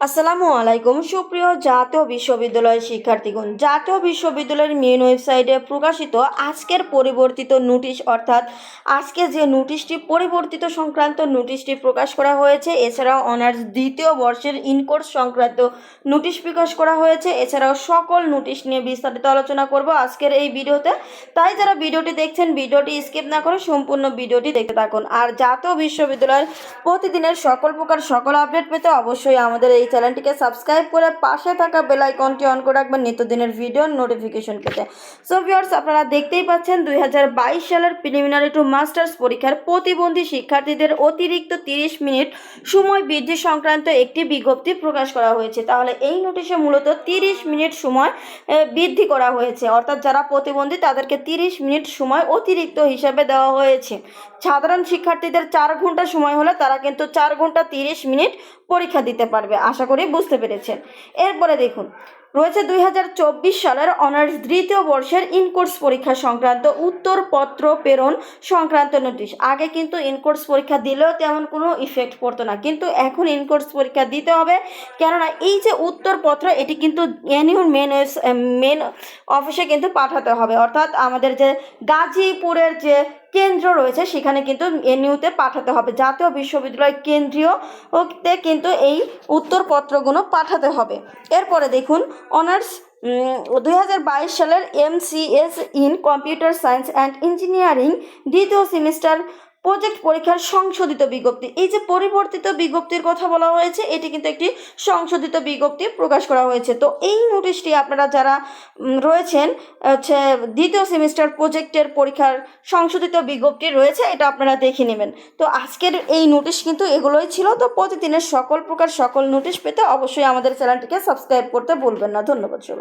আসসালামু আলাইকুম। সুপ্রিয় জাতীয় বিশ্ববিদ্যালয়ের শিক্ষার্থীগণ, জাতীয় বিশ্ববিদ্যালয়ের মেন ওয়েবসাইটে প্রকাশিত আজকের পরিবর্তিত নোটিশ অর্থাৎ আজকে যে নোটিশটি পরিবর্তিত সংক্রান্ত নোটিশটি প্রকাশ করা হয়েছে, এছাড়াও অনার্স দ্বিতীয় বর্ষের ইনকোর্স সংক্রান্ত নোটিশ প্রকাশ করা হয়েছে, এছাড়াও সকল নোটিশ নিয়ে বিস্তারিত আলোচনা করব আজকের এই ভিডিওতে। তাই যারা ভিডিওটি দেখছেন, ভিডিওটি স্কিপ না করে সম্পূর্ণ ভিডিওটি দেখতে থাকুন। আর জাতীয় বিশ্ববিদ্যালয়ের প্রতিদিনের সকল প্রকার সকল আপডেট পেতে অবশ্যই আমাদের এই চ্যানেলটিকে সাবস্ক্রাইব করে পাশে থাকা বেল আইকনটি অন করে রাখবেন নিত্যদিনের ভিডিওর নোটিফিকেশন পেতে। সো ভিউয়ার্স আপনারা দেখতেই পাচ্ছেন দুই সালের প্রিলিমিনারি টু মাস্টার্স পরীক্ষার প্রতিবন্ধী শিক্ষার্থীদের অতিরিক্ত তিরিশ মিনিট সময় বৃদ্ধি সংক্রান্ত একটি বিজ্ঞপ্তি প্রকাশ করা হয়েছে। তাহলে এই নোটিশে মূলত তিরিশ মিনিট সময় বৃদ্ধি করা হয়েছে। অর্থাৎ যারা প্রতিবন্ধী, তাদেরকে তিরিশ মিনিট সময় অতিরিক্ত হিসাবে দেওয়া হয়েছে। সাধারণ শিক্ষার্থীদের চার ঘণ্টা সময় হলে তারা কিন্তু চার ঘণ্টা তিরিশ মিনিট পরীক্ষা দিতে পারবে। আশা করি বুঝতে পেরেছেন। এরপরে দেখুন, রয়েছে দুই হাজার চব্বিশ সালের অনার্স দ্বিতীয় বর্ষের ইনকোর্স পরীক্ষা সংক্রান্ত উত্তরপত্র প্রেরণ সংক্রান্ত নোটিশ। আগে কিন্তু ইনকোর্স পরীক্ষা দিলেও তেমন কোনো ইফেক্ট পড়তো না, কিন্তু এখন ইনকোর্স পরীক্ষা দিতে হবে। কেননা এই যে উত্তরপত্র, এটি কিন্তু এনইউর মেন মেন অফিসে কিন্তু পাঠাতে হবে। অর্থাৎ আমাদের যে গাজীপুরের যে কেন্দ্র রয়েছে, সেখানে কিন্তু এনইউতে পাঠাতে হবে। জাতীয় বিশ্ববিদ্যালয় কেন্দ্রীয়তে কিন্তু এই উত্তরপত্রগুলো পাঠাতে হবে। এরপরে দেখুন, অনার্স দু হাজার বাইশ সালের MCS in computer science and engineering দ্বিতীয় সেমিস্টার প্রজেক্ট পরীক্ষার সংশোধিত বিজ্ঞপ্তি। এই যে পরিবর্তিত বিজ্ঞপ্তির কথা বলা হয়েছে, এটি কিন্তু একটি সংশোধিত বিজ্ঞপ্তি প্রকাশ করা হয়েছে। তো এই নোটিশটি আপনারা যারা রয়েছেন, হচ্ছে দ্বিতীয় সেমিস্টার প্রজেক্টের পরীক্ষার সংশোধিত বিজ্ঞপ্তি রয়েছে, এটা আপনারা দেখে নেবেন। তো আজকের এই নোটিশ কিন্তু এগুলোই ছিল। তো প্রতিদিনের সকল প্রকার সকল নোটিশ পেতে অবশ্যই আমাদের চ্যানেলটিকে সাবস্ক্রাইব করতে ভুলবেন না। ধন্যবাদ সবাই